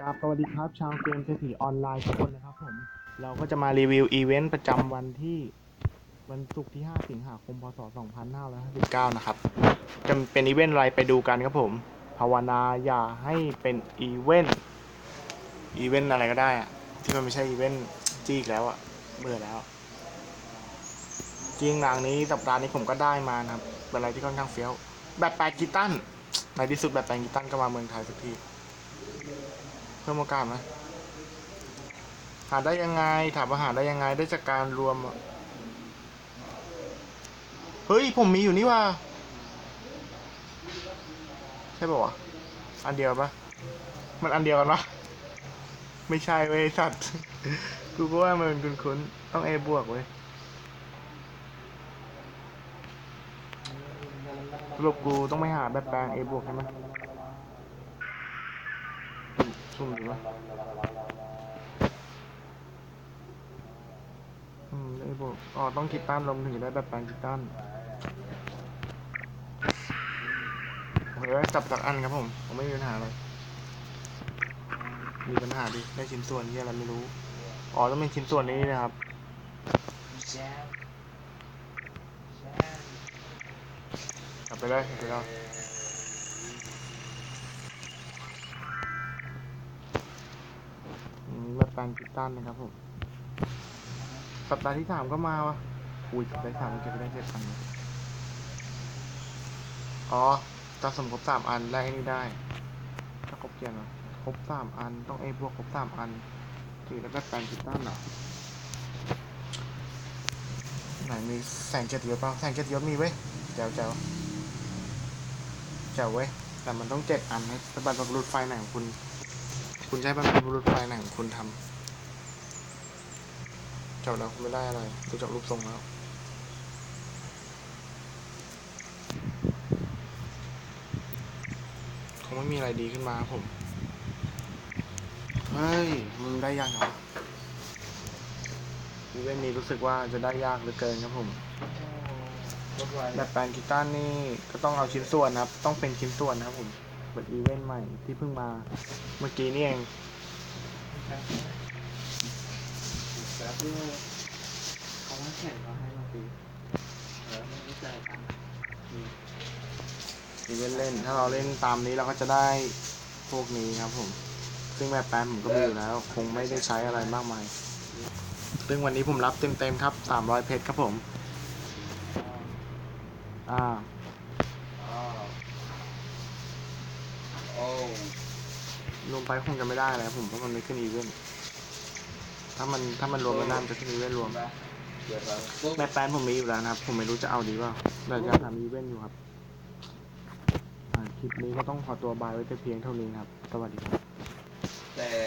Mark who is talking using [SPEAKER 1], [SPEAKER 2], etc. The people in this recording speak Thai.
[SPEAKER 1] กราบสวัสดีครับชาวเกมเศรษฐีออนไลน์ทุกคนนะครับผมเราก็จะมารีวิวอีเวนต์ประจำวันที่วันศุกร์ที่ 5 สิงหาคม พศ 2559 นะครับ จะเป็นอีเวนต์อะไรไปดูกันครับผม ภาวนาอย่าให้เป็นอีเวนต์อีเวนต์อะไรก็ได้อะที่มันไม่ใช่อีเวนต์จี้อีกแล้วอะเบื่อแล้วจริงหนังนี้สัปดาห์นี้ผมก็ได้มานะครับเป็นอะไรที่ค่อนข้างเฟี้ยวแบบแปดกิตันในที่สุดแบบแปดกิตันก็มาเมืองไทยสักที เพิ่มโอกาสไหมหาได้ยังไง ถามว่าหาได้ยังไงได้จากการรวม เฮ้ย ผมมีอยู่นี่ว่า ใช่ป่าวะ อันเดียวปะมันอันเดียวกันปะไม่ใช่เว้ยสัตว์กูก็ว่ามันคุ้นๆต้องเอบวกเว้ยสรุปกูต้องไม่หาแบบแปลงเอบวกใช่ไหม ซุ่มดูวะอืมเอบวกอ๋อต้องคิดตั้นลมถึงจะได้แบบแปลงคิดตั้นโอเคจับสักอันครับผม ผมไม่มีปัญหาเลย มีปัญหาดิ ได้ชิ้นส่วนที่อะไรไม่รู้ อ๋อ ต้องเป็นชิ้นส่วนนี้นะครับกลับไปเลยกลับไปแล้ว ปลงกิตันนะครับผม สัปดาห์ที่สามก็มาวะอุ้ยสัปดาห์ที่สามเก็บไปได้เจ็ดพันอ๋อจะสมครบสามอันแรกนี่ได้ ถ้าครบเกียร์เหรอครบสามอัน ต้องเอบวกครบสามอันถึงได้แบบแปลงกิตันเหรอไหนมีแสงเจ็ดยศเปล่าแสงเจ็ดยศมีเว้ยแจวแจวแจวเว้ยแต่มันต้องเจ็ดอันนะแต่บัตรบุรุษไฟไหนของคุณ คุณใช้บัตรบุรุษไฟไหนของคุณทำเจ้าแล้วคุณไม่ได้อะไรดูจากรูปทรงแล้วคงไม่มีอะไรดีขึ้นมาครับผม เฮ้ย มึงได้ยังเหรออีเวนต์นี้รู้สึกว่าจะได้ยากเหลือเกินครับผมแบบแปลงกีตาร์นี่ก็ต้องเอาชิ้นส่วนนะครับ ต้องเป็นชิ้นส่วนนะครับผม เป็นอีเวนต์ใหม่ที่เพิ่งมาเมื่อกี้นี่เอง
[SPEAKER 2] เขามาแข่งเขาให้มาตีเออไม่ได้ใจายตังค์
[SPEAKER 1] อีเวนต์เล่น ถ้าเราเล่นตามนี้เราก็จะได้พวกนี้ครับผม ซึ่งแบบแปลนผมก็มีอยู่แล้ว คงไม่ได้ใช้อะไรมากมาย ซึ่งวันนี้ผมรับเต็มๆครับ 300 เพชรครับผม อ่า
[SPEAKER 2] อ๋อโอ้
[SPEAKER 1] รวมไปคงจะไม่ได้แล้วผมเพราะมันไม่ขึ้นอีเวนต์ถ้ามันถ้ามันรวมกันได้มันจะขึ้นอีเวนต์รวม
[SPEAKER 2] เดี๋ยวเราปุ๊บ
[SPEAKER 1] แม่แป้นผมมีอยู่แล้วนะครับ ผมไม่รู้จะเอาดีเปล่าแต่จะทำอีเวนต์อยู่ครับอ่าคลิปนี้ก็ต้องขอตัวบายไว้แต่เพียงเท่านี้ครับ สวัสดีครับ
[SPEAKER 2] แต่